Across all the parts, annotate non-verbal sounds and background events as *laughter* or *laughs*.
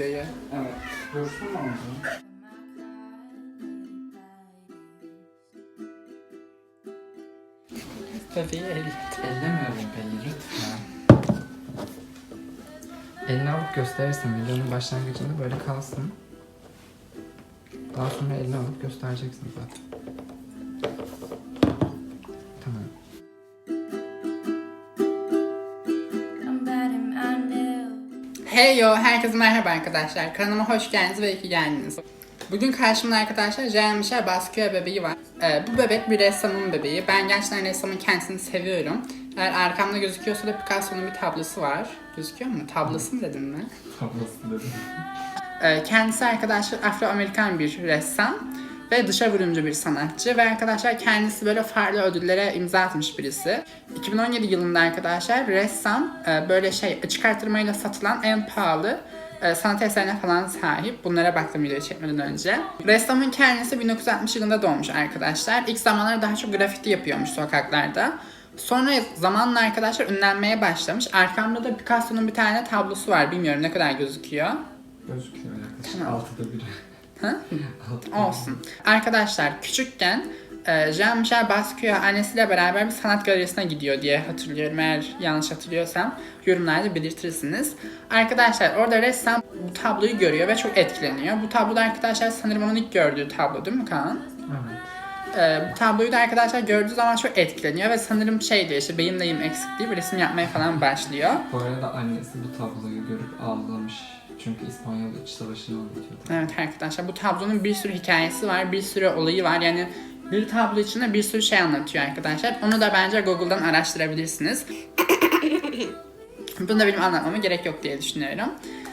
videoyu? Evet. Dursun mu orada? Bebeği el. Ellemiyorum beni lütfen. Elini alıp gösterirsin. Videonun başlangıcında böyle kalsın. Daha sonra elini alıp göstereceksin zaten. Hey yo, herkese merhaba arkadaşlar. Kanalıma hoş geldiniz ve iyi ki geldiniz. Bugün karşımda arkadaşlar Jean Michel Basquiat bebeği var. Ee, bu bebek bir ressamın bebeği. Ben gerçekten ressamın kendisini seviyorum. Eğer arkamda gözüküyorsa da Picasso'nun bir tablosu var. Gözüküyor mu? Tablosu mu dedim mi? Tablası dedim. Ee, kendisi arkadaşlar Afro-Amerikan bir ressam ve dışa vurumcu bir sanatçı ve arkadaşlar kendisi böyle farklı ödüllere imza atmış birisi. 2017 yılında arkadaşlar ressam e, böyle şey açık artırmayla satılan en pahalı e, sanat eserine falan sahip. Bunlara baktım videoyu çekmeden önce. Ressamın kendisi 1960 yılında doğmuş arkadaşlar. İlk zamanlar daha çok grafiti yapıyormuş sokaklarda. Sonra zamanla arkadaşlar ünlenmeye başlamış. Arkamda da Picasso'nun bir tane tablosu var. Bilmiyorum ne kadar gözüküyor. Gözüküyor yaklaşık. Altıda biri. Olsun. Arkadaşlar küçükken e, Jean-Michel Basquiat annesiyle beraber bir sanat galerisine gidiyor diye hatırlıyorum. Eğer yanlış hatırlıyorsam yorumlarda belirtirsiniz. Arkadaşlar orada ressam bu tabloyu görüyor ve çok etkileniyor. Bu tabloda arkadaşlar sanırım onun ilk gördüğü tablo değil mi Kaan? Evet. E, bu tabloyu da arkadaşlar gördüğü zaman çok etkileniyor ve sanırım şey diyor işte benim neyim eksik diye bir resim yapmaya falan başlıyor. Bu arada annesi bu tabloyu görüp ağlamış. Çünkü İspanyol İç Savaşı'nı anlatıyordu. Evet arkadaşlar bu tablonun bir sürü hikayesi var, bir sürü olayı var. Yani bir tablo içinde bir sürü şey anlatıyor arkadaşlar. Onu da bence Google'dan araştırabilirsiniz. Bunu da benim anlatmama gerek yok diye düşünüyorum.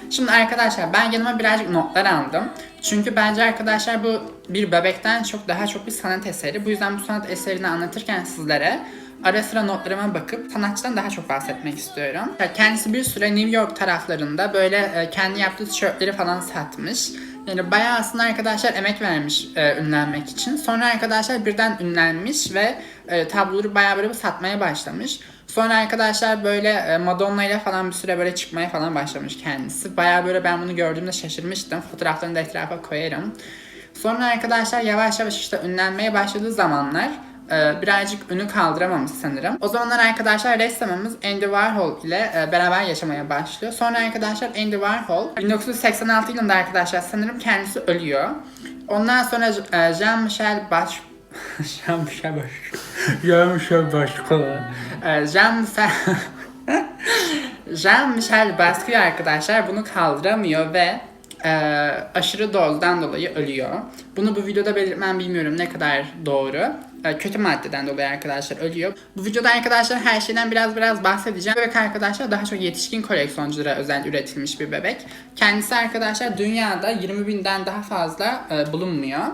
Şimdi arkadaşlar ben yanıma birazcık notlar aldım. Çünkü bence arkadaşlar bu bir bebekten çok daha çok bir sanat eseri. Bu yüzden bu sanat eserini anlatırken sizlere ara sıra notlarıma bakıp sanatçıdan daha çok bahsetmek istiyorum. Kendisi bir süre New York taraflarında böyle e, kendi yaptığı tişörtleri falan satmış. Yani bayağı aslında arkadaşlar emek vermiş e, ünlenmek için. Sonra arkadaşlar birden ünlenmiş ve e, tabloları bayağı böyle satmaya başlamış. Sonra arkadaşlar böyle e, Madonna ile falan bir süre böyle çıkmaya falan başlamış kendisi. Bayağı böyle ben bunu gördüğümde şaşırmıştım. Fotoğraflarını da etrafa koyarım. Sonra arkadaşlar yavaş yavaş işte ünlenmeye başladığı zamanlar e, birazcık ünü kaldıramamış sanırım. O zamanlar arkadaşlar ressamımız Andy Warhol ile e, beraber yaşamaya başlıyor. Sonra arkadaşlar Andy Warhol 1986 yılında arkadaşlar sanırım kendisi ölüyor. Ondan sonra e, Jean-Michel Baş *laughs* Jean-Michel Baş *laughs* Jean-Michel Başka e, Jean-Michel *laughs* Jean-Michel Basquiat arkadaşlar bunu kaldıramıyor ve e, aşırı dozdan dolayı ölüyor. Bunu bu videoda belirtmem bilmiyorum ne kadar doğru. E, kötü maddeden dolayı arkadaşlar ölüyor. Bu videoda arkadaşlar her şeyden biraz biraz bahsedeceğim. Bebek arkadaşlar daha çok yetişkin koleksiyonculara özel üretilmiş bir bebek. Kendisi arkadaşlar dünyada 20 binden daha fazla e, bulunmuyor.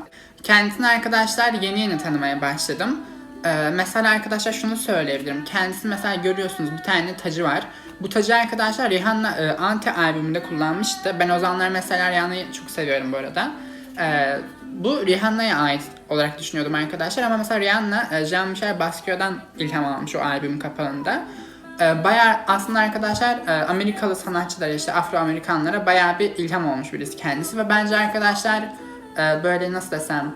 Kendisini arkadaşlar yeni yeni tanımaya başladım. Ee, mesela arkadaşlar şunu söyleyebilirim. Kendisi mesela görüyorsunuz bir tane tacı var. Bu tacı arkadaşlar Rihanna e, Anti albümünde kullanmıştı. Ben o zamanlar mesela Rihanna'yı çok seviyorum bu arada. Ee, bu Rihanna'ya ait olarak düşünüyordum arkadaşlar ama mesela Rihanna e, Jean-Michel Basquiat'dan ilham almış o albüm kapağında. Ee, bayağı aslında arkadaşlar e, Amerikalı sanatçılara işte Afro-Amerikanlara bayağı bir ilham olmuş birisi kendisi ve bence arkadaşlar e, böyle nasıl desem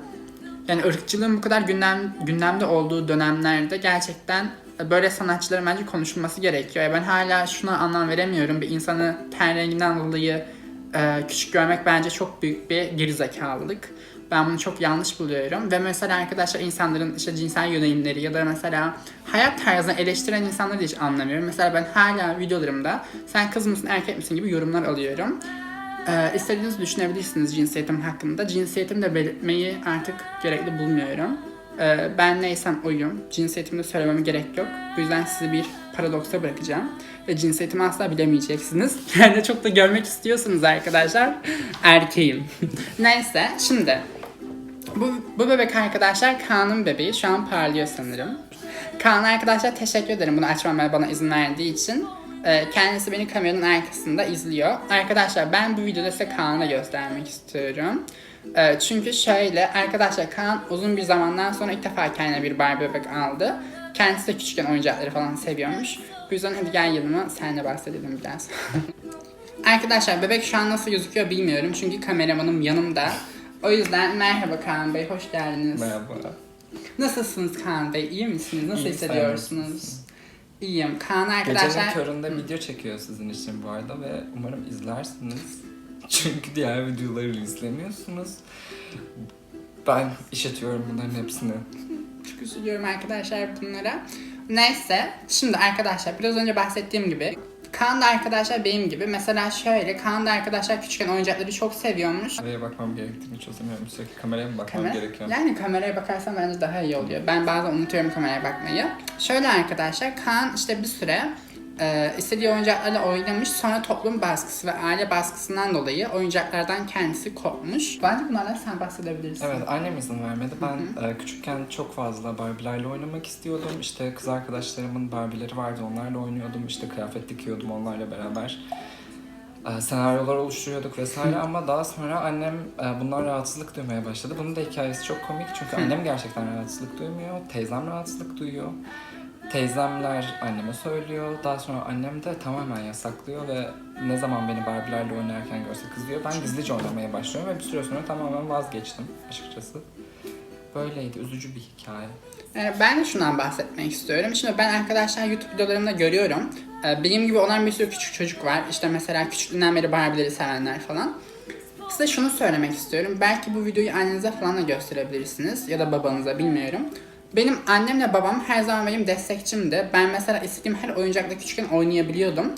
yani ırkçılığın bu kadar gündem gündemde olduğu dönemlerde gerçekten böyle sanatçıların bence konuşulması gerekiyor. Yani ben hala şuna anlam veremiyorum. Bir insanı ten renginden dolayı e, küçük görmek bence çok büyük bir gerizekalılık. Ben bunu çok yanlış buluyorum. Ve mesela arkadaşlar insanların işte cinsel yönelimleri ya da mesela hayat tarzını eleştiren insanları da hiç anlamıyorum. Mesela ben hala videolarımda sen kız mısın erkek misin gibi yorumlar alıyorum. Ee, istediğinizi düşünebilirsiniz cinsiyetim hakkında. Cinsiyetimi de belirtmeyi artık gerekli bulmuyorum. Ee, ben neysem oyum. Cinsiyetimi de söylememe gerek yok. Bu yüzden sizi bir paradoksa bırakacağım. Ve cinsiyetimi asla bilemeyeceksiniz. *laughs* Yani çok da görmek istiyorsunuz arkadaşlar. Erkeğim. *laughs* Neyse şimdi. Bu, bu bebek arkadaşlar Kaan'ın bebeği. Şu an parlıyor sanırım. Kaan arkadaşlar teşekkür ederim bunu açmamaya bana izin verdiği için. Ee, Kendisi beni kameranın arkasında izliyor. Arkadaşlar ben bu videoda size Kaan'ı göstermek istiyorum. Ee, Çünkü şöyle arkadaşlar Kaan uzun bir zamandan sonra ilk defa kendine bir Barbie bebek aldı. Kendisi de küçükken oyuncakları falan seviyormuş. Bu yüzden hadi gel yanıma seninle bahsedelim biraz. *laughs* Arkadaşlar bebek şu an nasıl gözüküyor bilmiyorum çünkü kameramanım yanımda. O yüzden merhaba Kaan Bey, hoş geldiniz. Merhaba. Nasılsınız Kaan Bey, iyi misiniz? Nasıl İyi, hissediyorsunuz? İyiyim. Kaan Gecenin arkadaşlar... köründe video çekiyor sizin için bu arada ve umarım izlersiniz. *laughs* Çünkü diğer videoları izlemiyorsunuz. Ben işletiyorum bunların hepsini. Çok üzülüyorum arkadaşlar bunlara. Neyse, şimdi arkadaşlar biraz önce bahsettiğim gibi Kaan da arkadaşlar benim gibi. Mesela şöyle, Kaan da arkadaşlar küçükken oyuncakları çok seviyormuş. Nereye bakmam gerektiğini çözemiyorum. Sürekli kameraya mı bakmam Kamera- gerekiyor? Yani kameraya bakarsan bence daha iyi oluyor. Ben bazen unutuyorum kameraya bakmayı. Şöyle arkadaşlar, Kaan işte bir süre e, istediği oyuncaklarla oynamış. Sonra toplum baskısı ve aile baskısından dolayı oyuncaklardan kendisi kopmuş. Bence bunlardan sen bahsedebilirsin. Evet annem izin vermedi. Ben e, küçükken çok fazla Barbie'lerle oynamak istiyordum. İşte kız arkadaşlarımın Barbie'leri vardı onlarla oynuyordum. İşte kıyafet dikiyordum onlarla beraber. E, senaryolar oluşturuyorduk vesaire ama daha sonra annem e, bundan rahatsızlık duymaya başladı. Bunun da hikayesi çok komik çünkü annem gerçekten rahatsızlık duymuyor. Teyzem rahatsızlık duyuyor. Teyzemler anneme söylüyor. Daha sonra annem de tamamen yasaklıyor ve ne zaman beni Barbie'lerle oynarken görse kızıyor. Ben gizlice oynamaya başlıyorum ve bir süre sonra tamamen vazgeçtim açıkçası. Böyleydi. Üzücü bir hikaye. Ee, Ben de şundan bahsetmek istiyorum. Şimdi ben arkadaşlar YouTube videolarımda görüyorum. Ee, Benim gibi olan bir sürü küçük çocuk var. İşte mesela küçüklüğünden beri Barbie'leri sevenler falan. Size şunu söylemek istiyorum. Belki bu videoyu annenize falan da gösterebilirsiniz. Ya da babanıza bilmiyorum. Benim annemle babam her zaman benim destekçimdi. Ben mesela istediğim her oyuncakla küçükken oynayabiliyordum.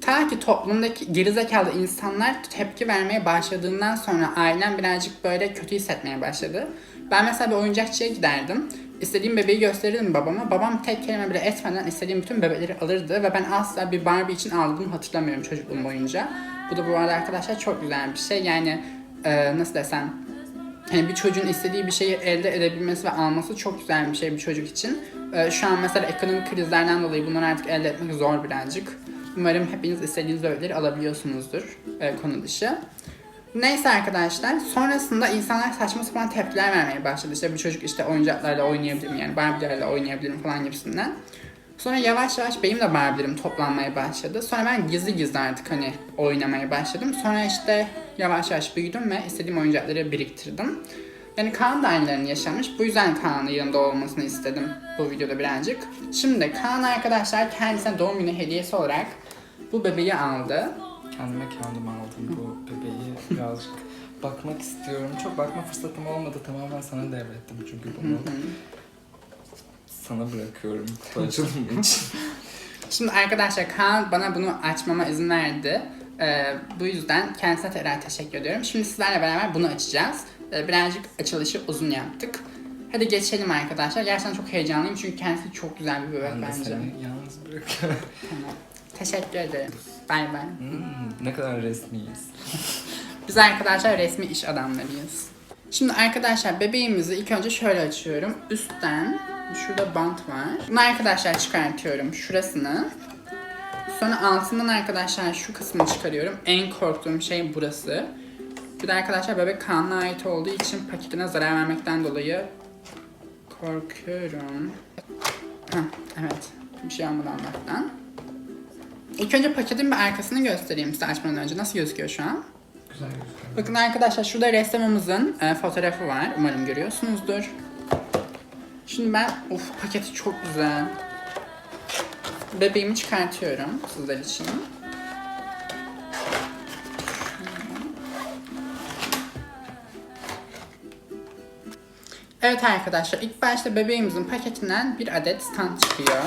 Ta ki toplumdaki gerizekalı insanlar tepki vermeye başladığından sonra ailem birazcık böyle kötü hissetmeye başladı. Ben mesela bir oyuncakçıya giderdim. İstediğim bebeği gösterirdim babama. Babam tek kelime bile etmeden istediğim bütün bebekleri alırdı ve ben asla bir Barbie için aldığımı hatırlamıyorum çocukluğum boyunca. Bu da bu arada arkadaşlar çok güzel bir şey. Yani nasıl desem Hani bir çocuğun istediği bir şeyi elde edebilmesi ve alması çok güzel bir şey bir çocuk için. Ee, şu an mesela ekonomik krizlerden dolayı bunları artık elde etmek zor birazcık. Umarım hepiniz istediğiniz öğeleri alabiliyorsunuzdur e, konu dışı. Neyse arkadaşlar sonrasında insanlar saçma sapan tepkiler vermeye başladı. İşte bir çocuk işte oyuncaklarla oynayabilirim yani Barbie'lerle oynayabilirim falan gibisinden. Sonra yavaş yavaş benim de Barbie'lerim toplanmaya başladı. Sonra ben gizli gizli artık hani oynamaya başladım. Sonra işte yavaş yavaş büyüdüm ve istediğim oyuncakları biriktirdim. Yani Kaan da aynılarını yaşamış. Bu yüzden Kaan'ın yanında olmasını istedim bu videoda birazcık. Şimdi Kaan arkadaşlar kendisine doğum günü hediyesi olarak bu bebeği aldı. Kendime kendim aldım bu bebeği. Birazcık bakmak istiyorum. Çok bakma fırsatım olmadı. Tamamen sana devrettim çünkü bunu. Sana bırakıyorum *laughs* kutu açılımı için. Şimdi arkadaşlar Kaan bana bunu açmama izin verdi. Ee, bu yüzden kendisine tekrar teşekkür ediyorum. Şimdi sizlerle beraber bunu açacağız. Ee, birazcık açılışı uzun yaptık. Hadi geçelim arkadaşlar. Gerçekten çok heyecanlıyım çünkü kendisi çok güzel bir bebek ben bence. seni yalnız bırakıyorum. Tamam. Teşekkür ederim. Bay bay. Hmm, ne kadar resmiyiz. *laughs* Biz arkadaşlar resmi iş adamlarıyız. Şimdi arkadaşlar bebeğimizi ilk önce şöyle açıyorum. Üstten şurada bant var. Bunu arkadaşlar çıkartıyorum şurasını. Sonra altından arkadaşlar şu kısmını çıkarıyorum. En korktuğum şey burası. Bir de arkadaşlar bebek kanına ait olduğu için paketine zarar vermekten dolayı korkuyorum. Heh, evet. Bir şey olmadı Allah'tan. İlk önce paketin bir arkasını göstereyim size açmadan önce. Nasıl gözüküyor şu an? Güzel gözüküyor. Bakın arkadaşlar şurada ressamımızın e, fotoğrafı var. Umarım görüyorsunuzdur. Şimdi ben of paketi çok güzel. Bebeğimi çıkartıyorum sizler için. Evet arkadaşlar ilk başta bebeğimizin paketinden bir adet stand çıkıyor.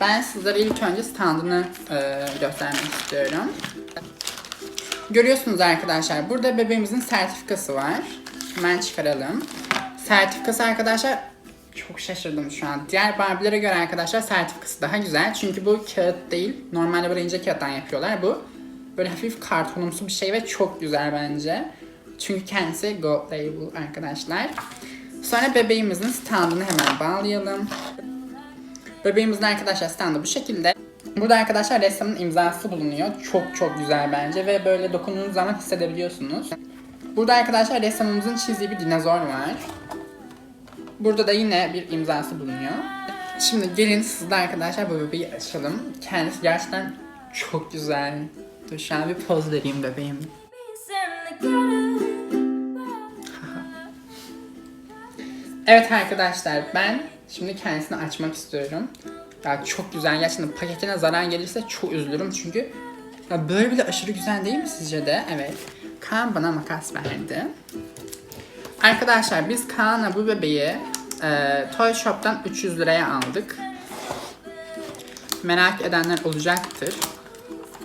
Ben sizlere ilk önce standını e, göstermek istiyorum. Görüyorsunuz arkadaşlar burada bebeğimizin sertifikası var. Hemen çıkaralım. Sertifikası arkadaşlar çok şaşırdım şu an. Diğer Barbie'lere göre arkadaşlar sertifikası daha güzel. Çünkü bu kağıt değil. Normalde böyle ince kağıttan yapıyorlar. Bu böyle hafif kartonumsu bir şey ve çok güzel bence. Çünkü kendisi Gold Label arkadaşlar. Sonra bebeğimizin standını hemen bağlayalım. Bebeğimizin arkadaşlar standı bu şekilde. Burada arkadaşlar ressamın imzası bulunuyor. Çok çok güzel bence ve böyle dokunduğunuz zaman hissedebiliyorsunuz. Burada arkadaşlar ressamımızın çizdiği bir dinozor var. Burada da yine bir imzası bulunuyor. Şimdi gelin sizle arkadaşlar bu bebeği açalım. Kendisi gerçekten çok güzel. Dur şu an bir poz vereyim bebeğim. *laughs* Evet arkadaşlar ben şimdi kendisini açmak istiyorum. Ya çok güzel gerçekten paketine zarar gelirse çok üzülürüm çünkü ya böyle bile aşırı güzel değil mi sizce de? Evet. Kaan bana makas verdi. Arkadaşlar biz Kaan'a bu bebeği e, Toy Shop'tan 300 liraya aldık. Merak edenler olacaktır.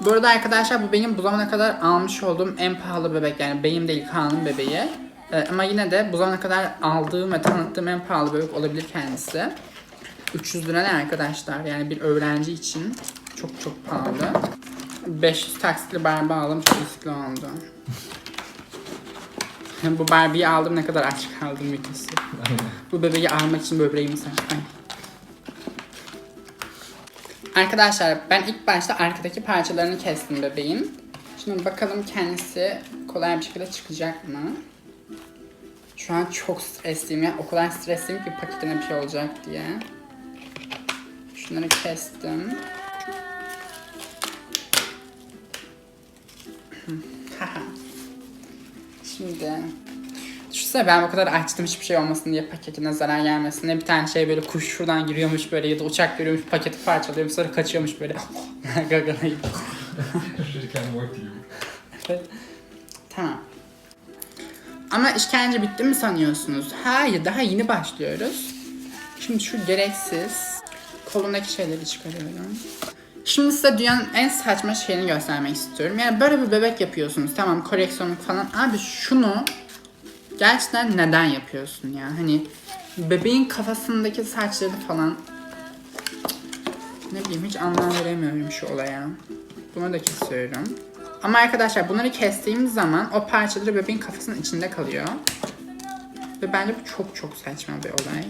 Bu arada arkadaşlar bu benim bu zamana kadar almış olduğum en pahalı bebek yani benim değil Kaan'ın bebeği. Ee, ama yine de bu zamana kadar aldığım ve tanıttığım en pahalı bebek olabilir kendisi. 300 lira ne arkadaşlar yani bir öğrenci için çok çok pahalı. 500 taksitli Barbie aldım çok riskli oldu. Bu Barbie'yi aldım ne kadar aç kaldım videosu. Bu bebeği almak için böbreğimi sattım. Arkadaşlar ben ilk başta arkadaki parçalarını kestim bebeğin. Şimdi bakalım kendisi kolay bir şekilde çıkacak mı? Şu an çok stresliyim ya. O kadar stresliyim ki paketine bir şey olacak diye. Şunları kestim. Şimdi Düşünsene ben bu kadar açtım hiçbir şey olmasın diye paketine zarar gelmesin. Ne bir tane şey böyle kuş şuradan giriyormuş böyle ya da uçak görüyormuş paketi parçalıyormuş sonra kaçıyormuş böyle. Gagalayıp. Rick and Morty gibi. Evet. Tamam. Ama işkence bitti mi sanıyorsunuz? Hayır daha yeni başlıyoruz. Şimdi şu gereksiz kolundaki şeyleri çıkarıyorum. Şimdi size dünyanın en saçma şeyini göstermek istiyorum. Yani böyle bir bebek yapıyorsunuz. Tamam koleksiyonluk falan. Abi şunu gerçekten neden yapıyorsun ya? Hani bebeğin kafasındaki saçları falan ne bileyim hiç anlam veremiyorum şu olaya. Bunu da kesiyorum. Ama arkadaşlar bunları kestiğimiz zaman o parçaları bebeğin kafasının içinde kalıyor. Ve bence bu çok çok saçma bir olay.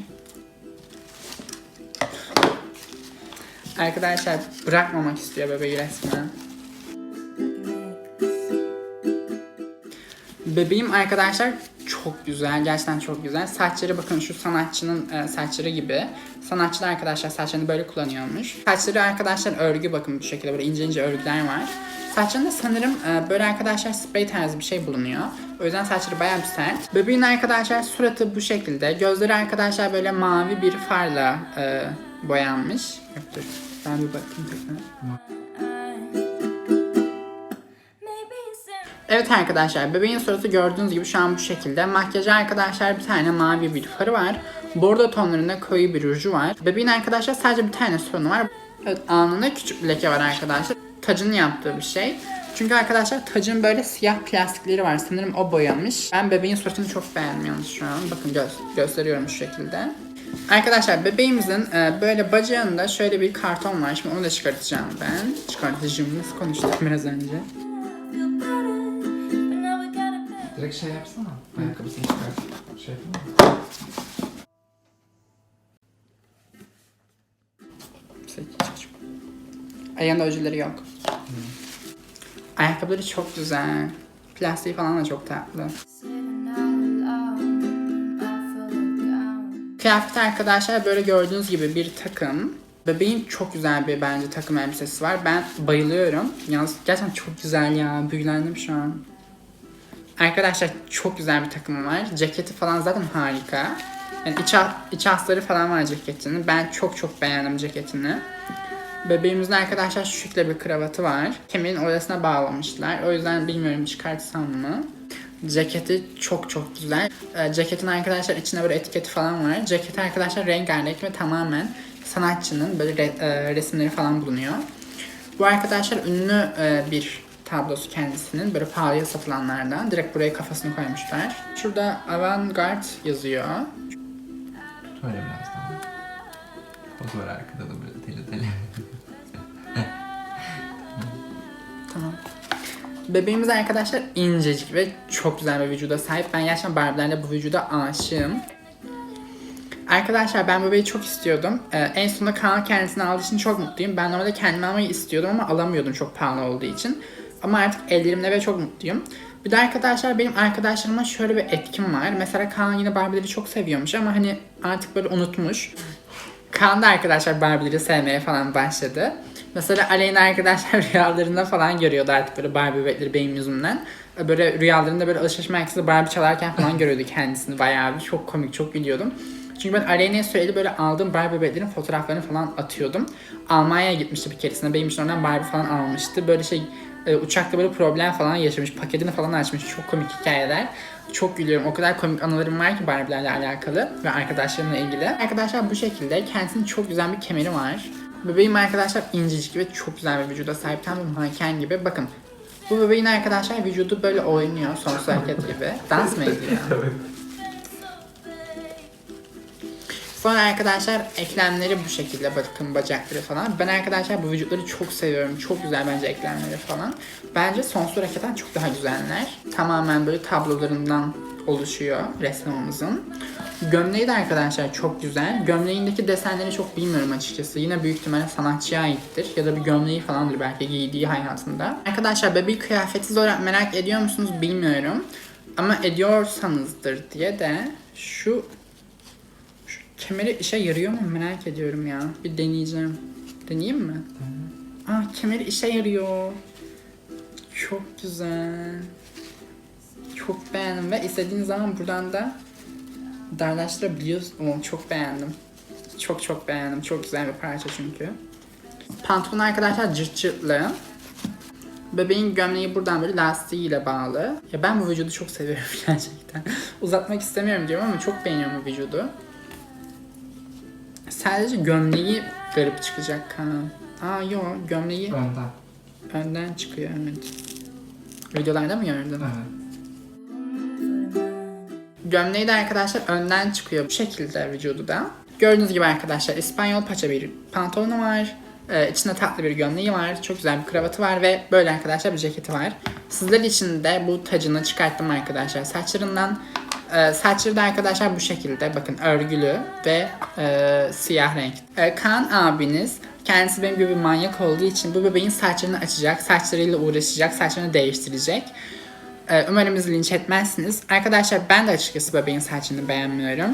Arkadaşlar bırakmamak istiyor bebeği resmen. Bebeğim arkadaşlar çok güzel. Gerçekten çok güzel. Saçları bakın şu sanatçının e, saçları gibi. Sanatçılar arkadaşlar saçlarını böyle kullanıyormuş. Saçları arkadaşlar örgü bakın bu şekilde böyle ince ince örgüler var. Saçlarında sanırım e, böyle arkadaşlar sprey tarzı bir şey bulunuyor. O yüzden saçları bayağı bir sert. Bebeğin arkadaşlar suratı bu şekilde. Gözleri arkadaşlar böyle mavi bir farla e, boyanmış. Dur. Ben bir bakayım tekrar. Evet arkadaşlar bebeğin suratı gördüğünüz gibi şu an bu şekilde. Makyajı arkadaşlar bir tane mavi bir farı var. Bordo tonlarında koyu bir ruju var. Bebeğin arkadaşlar sadece bir tane sorunu var. Evet alnında küçük bir leke var arkadaşlar. Tacın yaptığı bir şey. Çünkü arkadaşlar tacın böyle siyah plastikleri var. Sanırım o boyamış. Ben bebeğin suratını çok beğenmiyorum şu an. Bakın gö- gösteriyorum şu şekilde. Arkadaşlar bebeğimizin e, böyle bacağında şöyle bir karton var. Şimdi onu da çıkartacağım ben. Çıkartacağım. Nasıl konuştum biraz önce? Direkt şey yapsana. Ayakkabısını çıkart. Şey yapma. Ayağında ojeleri yok. Ayakkabıları çok güzel. Plastiği falan da çok tatlı. Kıyafet arkadaşlar böyle gördüğünüz gibi bir takım. Bebeğin çok güzel bir bence takım elbisesi var. Ben bayılıyorum. Yalnız gerçekten çok güzel ya. Büyülendim şu an. Arkadaşlar çok güzel bir takımı var. Ceketi falan zaten harika. Yani iç, iç asları falan var ceketinin. Ben çok çok beğendim ceketini. Bebeğimizin arkadaşlar şu şekilde bir kravatı var. Kemerin orasına bağlamışlar. O yüzden bilmiyorum çıkartsam mı. Ceketi çok çok güzel. Ee, ceketin arkadaşlar içinde böyle etiketi falan var. Ceket arkadaşlar rengarenk ve tamamen sanatçının böyle re- e, resimleri falan bulunuyor. Bu arkadaşlar ünlü e, bir tablosu kendisinin. Böyle pahalıya satılanlardan. Direkt buraya kafasını koymuşlar. Şurada avantgard yazıyor. Şöyle biraz daha. Poz arkada da böyle Bebeğimiz arkadaşlar incecik ve çok güzel bir vücuda sahip. Ben gerçekten Barbie'lerle bu vücuda aşığım. Arkadaşlar ben bebeği çok istiyordum. Ee, en sonunda Kaan kendisini aldığı için çok mutluyum. Ben normalde kendime almayı istiyordum ama alamıyordum çok pahalı olduğu için. Ama artık ellerimde ve çok mutluyum. Bir de arkadaşlar benim arkadaşlarıma şöyle bir etkim var. Mesela Kaan yine Barbie'leri çok seviyormuş ama hani artık böyle unutmuş. Kaan da arkadaşlar Barbie'leri sevmeye falan başladı. Mesela Aleyna arkadaşlar *laughs* rüyalarında falan görüyordu artık böyle Barbie bebekleri benim yüzümden. Böyle rüyalarında böyle alışveriş merkezinde Barbie çalarken falan görüyordu kendisini bayağı bir. Çok komik, çok gülüyordum. Çünkü ben Aleyna'ya sürekli böyle aldığım Barbie bebeklerin fotoğraflarını falan atıyordum. Almanya'ya gitmişti bir keresinde. Benim için oradan Barbie falan almıştı. Böyle şey e, uçakta böyle problem falan yaşamış. Paketini falan açmış. Çok komik hikayeler. Çok gülüyorum. O kadar komik anılarım var ki Barbie'lerle alakalı ve arkadaşlarımla ilgili. Arkadaşlar bu şekilde kendisinin çok güzel bir kemeri var. Bebeğim arkadaşlar incecik ve çok güzel bir vücuda sahip. Tam bir manken gibi. Bakın bu bebeğin arkadaşlar vücudu böyle oynuyor sonsuz hareket gibi. Dans mı ediyor? *laughs* Sonra arkadaşlar eklemleri bu şekilde bakın bacakları falan. Ben arkadaşlar bu vücutları çok seviyorum. Çok güzel bence eklemleri falan. Bence sonsuz hareketten çok daha güzeller. Tamamen böyle tablolarından oluşuyor ressamımızın. Gömleği de arkadaşlar çok güzel. Gömleğindeki desenleri çok bilmiyorum açıkçası. Yine büyük ihtimalle sanatçıya aittir. Ya da bir gömleği falandır belki giydiği hayatında. Arkadaşlar bebeği kıyafetsiz olarak merak ediyor musunuz bilmiyorum. Ama ediyorsanızdır diye de şu şu kemeri işe yarıyor mu merak ediyorum ya. Bir deneyeceğim. Deneyeyim mi? Ah kemeri işe yarıyor. Çok güzel. Çok beğendim ve istediğiniz zaman buradan da darlaştırabiliyorsun. Oo, çok beğendim. Çok çok beğendim. Çok güzel bir parça çünkü. Pantolon arkadaşlar cırt cırtlı. Bebeğin gömleği buradan böyle lastiğiyle bağlı. Ya ben bu vücudu çok seviyorum *laughs* gerçekten. Uzatmak istemiyorum diyorum ama çok beğeniyorum bu vücudu. Sadece gömleği garip çıkacak ha. Aa yo gömleği Önden. önden çıkıyor evet. Videolarda mı gördün? Evet. Gömleği de arkadaşlar önden çıkıyor bu şekilde vücudu da. Gördüğünüz gibi arkadaşlar İspanyol paça bir pantolonu var. Ee, içinde tatlı bir gömleği var. Çok güzel bir kravatı var ve böyle arkadaşlar bir ceketi var. Sizler için de bu tacını çıkarttım arkadaşlar saçlarından. Ee, saçları da arkadaşlar bu şekilde bakın örgülü ve e, siyah renk. Ee, Kaan abiniz kendisi benim gibi bir manyak olduğu için bu bebeğin saçlarını açacak, saçlarıyla uğraşacak, saçlarını değiştirecek. Ee, linç etmezsiniz. Arkadaşlar ben de açıkçası bebeğin saçını beğenmiyorum.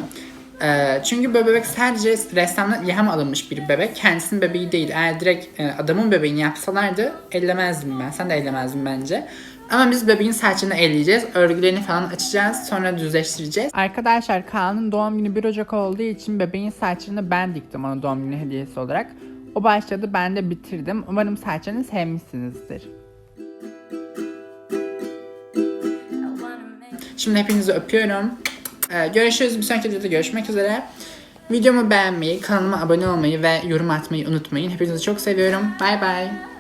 Ee, çünkü bebek sadece ressamdan ilham alınmış bir bebek. Kendisinin bebeği değil. Eğer direkt e, adamın bebeğini yapsalardı ellemezdim ben. Sen de ellemezdin bence. Ama biz bebeğin saçını elleyeceğiz. Örgülerini falan açacağız. Sonra düzleştireceğiz. Arkadaşlar Kaan'ın doğum günü 1 Ocak olduğu için bebeğin saçlarını ben diktim ona doğum günü hediyesi olarak. O başladı ben de bitirdim. Umarım saçlarını sevmişsinizdir. Şimdi hepinizi öpüyorum. Ee, görüşürüz. Bir sonraki videoda görüşmek üzere. Videomu beğenmeyi, kanalıma abone olmayı ve yorum atmayı unutmayın. Hepinizi çok seviyorum. Bay bay.